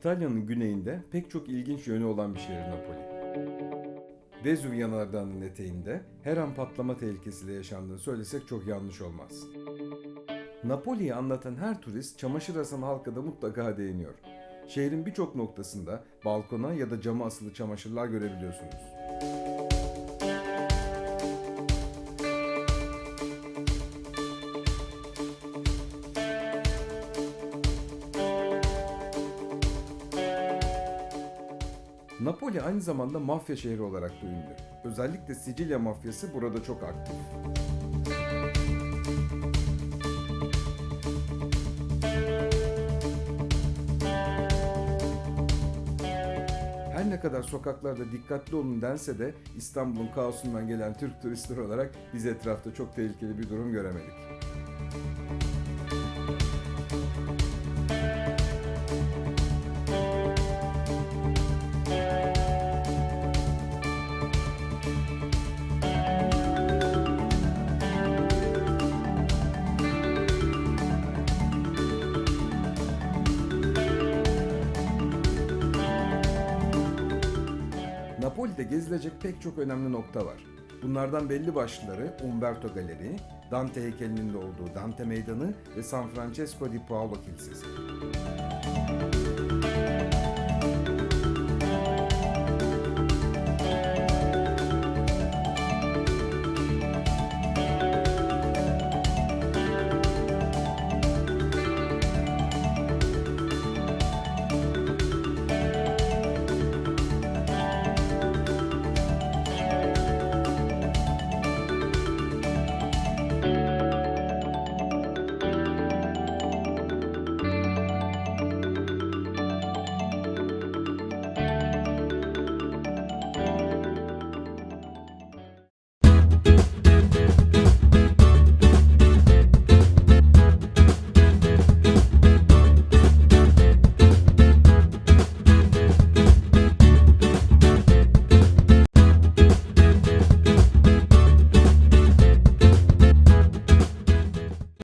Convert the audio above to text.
İtalya'nın güneyinde pek çok ilginç yönü olan bir şehir Napoli. Vezüv yanardağının eteğinde her an patlama tehlikesiyle yaşandığını söylesek çok yanlış olmaz. Napoli'yi anlatan her turist çamaşır asan halka da mutlaka değiniyor. Şehrin birçok noktasında balkona ya da cama asılı çamaşırlar görebiliyorsunuz. Napoli aynı zamanda mafya şehri olarak da ünlü. Özellikle Sicilya mafyası burada çok aktif. Ne kadar sokaklarda dikkatli olun dense de İstanbul'un kaosundan gelen Türk turistler olarak biz etrafta çok tehlikeli bir durum göremedik. Napoli'de gezilecek pek çok önemli nokta var. Bunlardan belli başlıları Umberto Galeri, Dante heykelinin de olduğu Dante Meydanı ve San Francesco di Paolo Kilisesi.